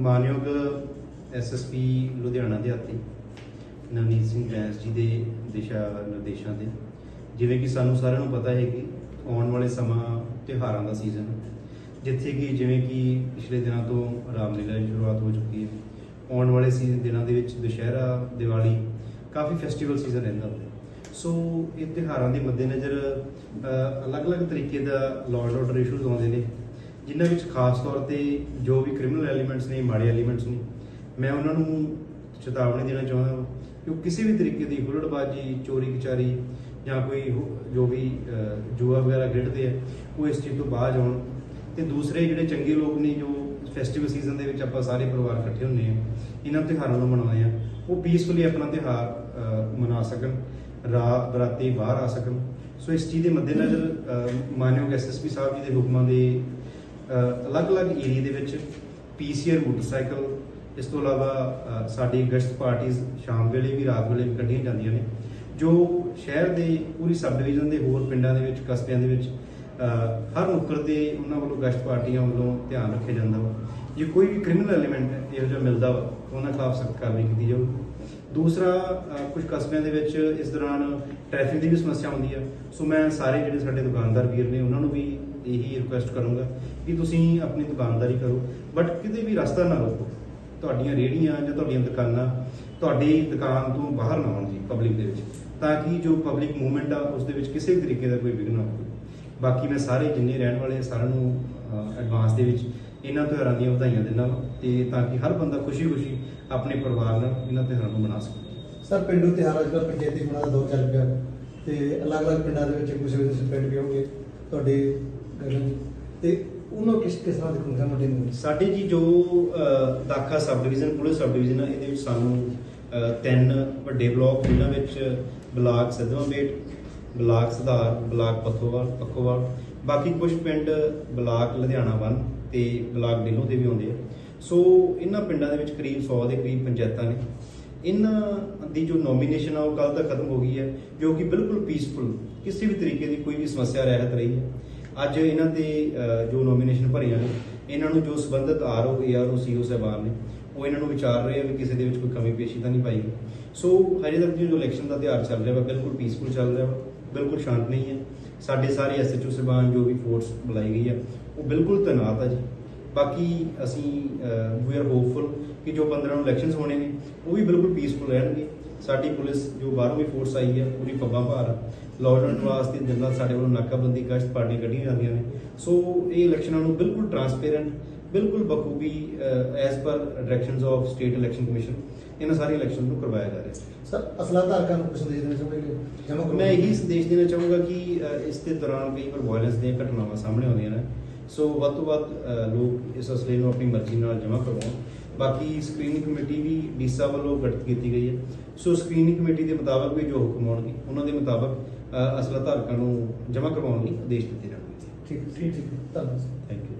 ਮਾਨਯੋਗ ਐਸਐਸਪੀ ਲੁਧਿਆਣਾ ਦੇ ਹੱਥੀ ਨਵਨੀਤ ਸਿੰਘ ਬੈਂਸ ਜੀ ਦੇ ਦਿਸ਼ਾ ਨਿਰਦੇਸ਼ਾਂ ਦੇ ਜਿਵੇਂ ਕਿ ਸਾਨੂੰ ਸਾਰਿਆਂ ਨੂੰ ਪਤਾ ਹੈ ਕਿ ਆਉਣ ਵਾਲੇ ਸਮਾਂ ਤਿਉਹਾਰਾਂ ਦਾ ਸੀਜ਼ਨ ਜਿੱਥੇ ਕਿ ਜਿਵੇਂ ਕਿ ਪਿਛਲੇ ਦਿਨਾਂ ਤੋਂ ਰਾਮਲੀਲਾ ਦੀ ਸ਼ੁਰੂਆਤ ਹੋ ਚੁੱਕੀ ਹੈ, ਆਉਣ ਵਾਲੇ ਸੀਜ਼ਨ ਦਿਨਾਂ ਦੇ ਵਿੱਚ ਦੁਸ਼ਹਿਰਾ, ਦੀਵਾਲੀ, ਕਾਫੀ ਫੈਸਟੀਵਲ ਸੀਜ਼ਨ ਰਹਿੰਦਾ ਹੈ। ਸੋ ਇਹ ਤਿਉਹਾਰਾਂ ਦੇ ਮੱਦੇਨਜ਼ਰ ਅਲੱਗ-ਅਲੱਗ ਤਰੀਕੇ ਦਾ ਲਾਅ ਐਂਡ ਆਰਡਰ ਇਸ਼ੂਜ਼ ਆਉਂਦੇ ਨੇ। ਜਿਨ੍ਹਾਂ ਵਿੱਚ ਖਾਸ ਤੌਰ ਤੇ ਜੋ ਵੀ ਕ੍ਰਿਮੀਨਲ ਐਲੀਮੈਂਟਸ ਨੇ ਮਾੜੇ ਐਲੀਮੈਂਟਸ ਨੇ ਮੈਂ ਉਹਨਾਂ ਨੂੰ ਚੇਤਾਵਨੀ ਦੇਣਾ ਚਾਹੁੰਦਾ ਹਾਂ ਕਿ ਉਹ ਕਿਸੇ ਵੀ ਤਰੀਕੇ ਦੀ ਹੁਲੜਬਾਜ਼ੀ ਚੋਰੀ ਕਚਾਰੀ ਜਾਂ ਕੋਈ ਜੋ ਵੀ ਜੂਆ ਵਗੈਰਾ ਖੇਡਦੇ ਆ ਉਹ ਇਸ ਚੀਜ਼ ਤੋਂ ਬਾਹਰ ਆਉਣ। ਤੇ ਦੂਸਰੇ ਜਿਹੜੇ ਚੰਗੇ ਲੋਕ ਨੇ ਜੋ ਫੈਸਟੀਵਲ ਸੀਜ਼ਨ ਦੇ ਵਿੱਚ ਆਪਾਂ ਸਾਰੇ ਪਰਿਵਾਰ ਇਕੱਠੇ ਹੁੰਦੇ ਆ ਇਹਨਾਂ ਤਿਉਹਾਰਾਂ ਨੂੰ ਮਨਾਉਂਦੇ ਆ ਉਹ ਪੀਸਫੁਲੀ ਆਪਣਾ ਤਿਉਹਾਰ ਮਨਾ ਸਕਣ ਰਾਤ ਬਰਾਤੀ ਬਾਹਰ ਆ ਸਕਣ। ਸੋ ਇਸ ਚੀਜ਼ ਦੇ ਮੱਦੇਨਜ਼ਰ ਅ, ਮਾਨਯੋਗ ਐਸਐਸਪੀ ਸਾਹਿਬ ਜੀ ਦੇ ਹੁਕਮਾਂ ਦੇ ਅਲੱਗ-ਅਲੱਗ ਏਰੀਆ ਦੇ ਵਿੱਚ ਪੀਸੀਆਰ ਮੋਟਰਸਾਈਕਲ ਇਸ ਤੋਂ ਇਲਾਵਾ ਸਾਡੀ ਗਸ਼ਤ ਪਾਰਟੀਆਂ ਸ਼ਾਮ ਵੇਲੇ ਵੀ ਰਾਤ ਵੇਲੇ ਵੀ ਕੱਢੀਆਂ ਜਾਂਦੀਆਂ ਨੇ ਜੋ ਸ਼ਹਿਰ ਦੇ ਪੂਰੀ ਸਬ ਡਿਵੀਜ਼ਨ ਦੇ ਹੋਰ ਪਿੰਡਾਂ ਦੇ ਵਿੱਚ ਕਸਬਿਆਂ ਦੇ ਵਿੱਚ ਹਰ ਨੁੱਕਰ ਤੇ ਉਹਨਾਂ ਵੱਲੋਂ ਗਸ਼ਤ ਪਾਰਟੀਆਂ ਵੱਲੋਂ ਧਿਆਨ ਰੱਖਿਆ ਜਾਂਦਾ ਵਾ। ਜੇ ਕੋਈ ਵੀ ਕ੍ਰਿਮੀਨਲ ਐਲੀਮੈਂਟ ਇਹੋ ਜਿਹਾ ਮਿਲਦਾ ਵਾ ਉਹਨਾਂ ਖਿਲਾਫ ਸਖਤ ਕਾਰਵਾਈ ਕੀਤੀ ਜਾਊਗੀ। ਦੂਸਰਾ ਅ, ਕੁਝ ਕਸਬਿਆਂ ਦੇ ਵਿੱਚ ਇਸ ਦੌਰਾਨ ਟ੍ਰੈਫਿਕ ਦੀ ਵੀ ਸਮੱਸਿਆ ਹੁੰਦੀ ਆ। ਸੋ ਮੈਂ ਸਾਰੇ ਜਿਹੜੇ ਸਾਡੇ ਦੁਕਾਨਦਾਰ ਵੀਰ ਨੇ ਉਹਨਾਂ ਨੂੰ ਵੀ ਇਹੀ ਰਿਕੁਐਸਟ ਕਰੂੰਗਾ ਕਿ ਤੁਸੀਂ ਆਪਣੀ ਦੁਕਾਨਦਾਰੀ ਕਰੋ ਬਟ ਕਿਤੇ ਵੀ ਰਸਤਾ ਨਾ ਰੋਕੋ। ਤੁਹਾਡੀਆਂ ਰੇਹੜੀਆਂ ਜਾਂ ਤੁਹਾਡੀਆਂ ਦੁਕਾਨਾਂ, ਤੁਹਾਡੀ ਦੁਕਾਨ ਤੋਂ ਬਾਹਰ ਨਾ ਆਉਣ ਜੀ ਪਬਲਿਕ ਦੇ ਵਿੱਚ, ਤਾਂ ਕਿ ਜੋ ਪਬਲਿਕ ਮੂਵਮੈਂਟ ਆ ਉਸ ਦੇ ਵਿੱਚ ਕਿਸੇ ਵੀ ਤਰੀਕੇ ਦਾ ਕੋਈ ਵਿਘਨ ਨਾ ਹੋਵੇ। ਬਾਕੀ ਮੈਂ ਸਾਰੇ ਜਿੰਨੇ ਰਹਿਣ ਵਾਲੇ ਸਾਰਿਆਂ ਨੂੰ ਐਡਵਾਂਸ ਦੇ ਵਿੱਚ ਇਹਨਾਂ ਤਿਉਹਾਰਾਂ ਦੀਆਂ ਵਧਾਈਆਂ ਦਿੰਦਾ ਵਾਂ, ਤੇ ਤਾਂ ਕਿ ਹਰ ਬੰਦਾ ਖੁਸ਼ੀ-ਖੁਸ਼ੀ ਆਪਣੇ ਪਰਿਵਾਰ ਨਾਲ ਇਹਨਾਂ ਤਿਉਹਾਰਾਂ ਨੂੰ ਮਨਾ ਸਕੇ। ਸਰ, ਪਿੰਡੂ ਤਿਉਹਾਰ ਅੱਜ ਕੱਲ੍ਹ ਪੰਚਾਇਤੀ ਚੋਣਾਂ ਦਾ ਦੌਰ ਚੱਲ ਪਿਆ, ਤੇ ਅਲੱਗ-ਅਲੱਗ ਪਿੰਡਾਂ ਦੇ ਵਿੱਚ ਕੁਝ ਵਿਦੇਸ਼ ਪਿੰਡ ਵੀ ਹੋਣਗੇ ਤੁਹਾਡੇ ਗਗਨ ਤੇ ਉਹਨਾਂ ਕਿਸ ਕਿਸ ਤਰ੍ਹਾਂ ਦੇਖੂਗਾ? ਮੁੰਡੇ ਨੂੰ ਸਾਡੇ ਜੀ ਜੋ Dakha sub division police sub division ਆ, ਇਹਦੇ ਵਿੱਚ ਸਾਨੂੰ ਤਿੰਨ ਵੱਡੇ ਬਲਾਕ, ਜਿਨ੍ਹਾਂ ਵਿੱਚ block Sidhwan Bet block Sudhar, block Pakhowal Pakhowal. ਬਾਕੀ ਕੁਝ ਪਿੰਡ ਬਲਾਕ ਲੁਧਿਆਣਾ ਵਨ ਤੇ ਬਲਾਕ ਡੇਲੋ ਦੇ ਵੀ ਆਉਂਦੇ ਆ। ਸੋ, ਇਹਨਾਂ ਪਿੰਡਾਂ ਦੇ ਵਿੱਚ ਕਰੀਬ 100 ਦੇ ਕਰੀਬ ਪੰਚਾਇਤਾਂ ਨੇ। ਇਹਨਾਂ ਦੀ ਜੋ ਨੋਮੀਨੇਸ਼ਨ ਆ, ਉਹ ਕੱਲ ਤੱਕ ਖਤਮ ਹੋ ਗਈ ਹੈ, ਜੋ ਕਿ ਬਿਲਕੁਲ ਪੀਸਫੁਲ ਕਿਸੇ ਵੀ ਤਰੀਕੇ ਦੀ ਕੋਈ ਵੀ ਸਮੱਸਿਆ, ਰਹਿਤ ਰਹੀ ਹੈ। ਅੱਜ ਇਹਨਾਂ 'ਤੇ ਜੋ ਨੋਮੀਨੇਸ਼ਨ ਭਰੀਆਂ ਨੇ, ਇਹਨਾਂ ਨੂੰ ਜੋ ਸੰਬੰਧਿਤ ਆਰਓ ਏਆਰਓ ਸੀਓ ਸਾਹਿਬਾਨ ਨੇ, ਉਹ ਇਹਨਾਂ ਨੂੰ ਵਿਚਾਰ ਰਹੇ ਆ ਵੀ ਕਿਸੇ ਦੇ ਵਿੱਚ ਕੋਈ ਕਮੀ ਪੇਸ਼ੀ ਤਾਂ ਨਹੀਂ ਪਾਈ ਗਈ। ਸੋ ਹਜੇ ਤੱਕ ਜੋ ਇਲੈਕਸ਼ਨ ਦਾ ਤਿਉਹਾਰ ਚੱਲ ਰਿਹਾ ਵਾ, ਬਿਲਕੁਲ ਪੀਸਫੁਲ ਚੱਲ ਰਿਹਾ ਵਾ, ਬਿਲਕੁਲ ਸ਼ਾਂਤ ਨਹੀਂ ਹੈ। ਸਾਡੇ ਸਾਰੇ ਐਸਐਚਓ ਸਾਹਿਬਾਨ ਜੋ ਵੀ ਫੋਰਸ ਬੁਲਾਈ ਗਈ ਆ, ਉਹ ਬਿਲਕੁਲ ਤੈਨਾਤ ਆ ਜੀ। ਬਾਕੀ ਅਸੀਂ ਵੀ ਆਰ ਹੋਪਫੁਲ ਕਿ ਜੋ 15 ਨੂੰ ਇਲੈਕਸ਼ਨਸ ਹੋਣੇ ਨੇ, ਉਹ ਵੀ ਬਿਲਕੁਲ ਪੀਸਫੁਲ ਰਹਿਣਗੇ। ਸਾਡੀ ਪੁਲਿਸ ਜੋ ਬਾਹਰੋਂ ਵੀ ਫੋਰਸ ਆਈ ਹੈ ਪੂਰੀ ਪੱਬਾਂ ਭਾਰ ਐਂਡ ਵਾਸਤੇ ਰਾਤ ਸਾਡੇ ਵੱਲੋਂ ਨਾਕਾਬੰਦੀ ਗਸ਼ਤ ਪਾਰਟੀਆਂ ਕੱਢੀਆਂ ਜਾਂਦੀਆਂ ਨੇ। ਸੋ ਇਹ ਇਲੈਕਸ਼ਨਾਂ ਨੂੰ ਬਿਲਕੁਲ ਟਰਾਂਸਪੇਰੈਂਟ ਬਿਲਕੁਲ ਬਖੂਬੀ as per directions of state election commission ਇਹਨਾਂ ਸਾਰੇ ਇਲੈਕਸ਼ਨ ਨੂੰ ਕਰਵਾਇਆ ਜਾ ਰਿਹਾ ਸਰ ਅਸਲਾ ਧਾਰਕਾਂ ਨੂੰ ਸੰਦੇਸ਼ ਦੇਣਾ ਚਾਹੁੰਦੇ ਮੈਂ ਇਹੀ ਸੰਦੇਸ਼ ਦੇਣਾ ਚਾਹੂੰਗਾ ਕਿ ਇਸ ਦੇ ਦੌਰਾਨ ਕਈ ਵਾਰ ਵਾਇਲੈਂਸ ਦੀਆਂ ਘਟਨਾਵਾਂ ਸਾਹਮਣੇ ਆਉਂਦੀਆਂ ਨੇ। ਸੋ ਵੱਧ ਤੋਂ ਵੱਧ ਲੋਕ ਇਸ ਅਸਲੇ ਨੂੰ ਆਪਣੀ ਮਰਜ਼ੀ ਨਾਲ ਜਮ੍ਹਾਂ ਕਰਵਾਉਣ। ਬਾਕੀ ਸਕਰੀਨਿੰਗ ਕਮੇਟੀ ਵੀ ਡੀਸਾ ਵੱਲੋਂ ਗਠਿਤ ਕੀਤੀ ਗਈ ਹੈ। ਸੋ ਸਕਰੀਨਿੰਗ ਕਮੇਟੀ ਦੇ ਮੁਤਾਬਕ ਵੀ ਜੋ ਹੁਕਮ ਆਉਣਗੇ ਉਹਨਾਂ ਦੇ ਮੁਤਾਬਕ ਅਸਲਾ ਧਾਰਕਾਂ ਨੂੰ ਜਮ੍ਹਾਂ ਕਰਵਾਉਣ ਲਈ ਆਦੇਸ਼ ਦਿੱਤੇ ਜਾਣਗੇ। ਠੀਕ ਠੀਕ ਠੀਕ ਧੰਨਵਾਦ। Thank you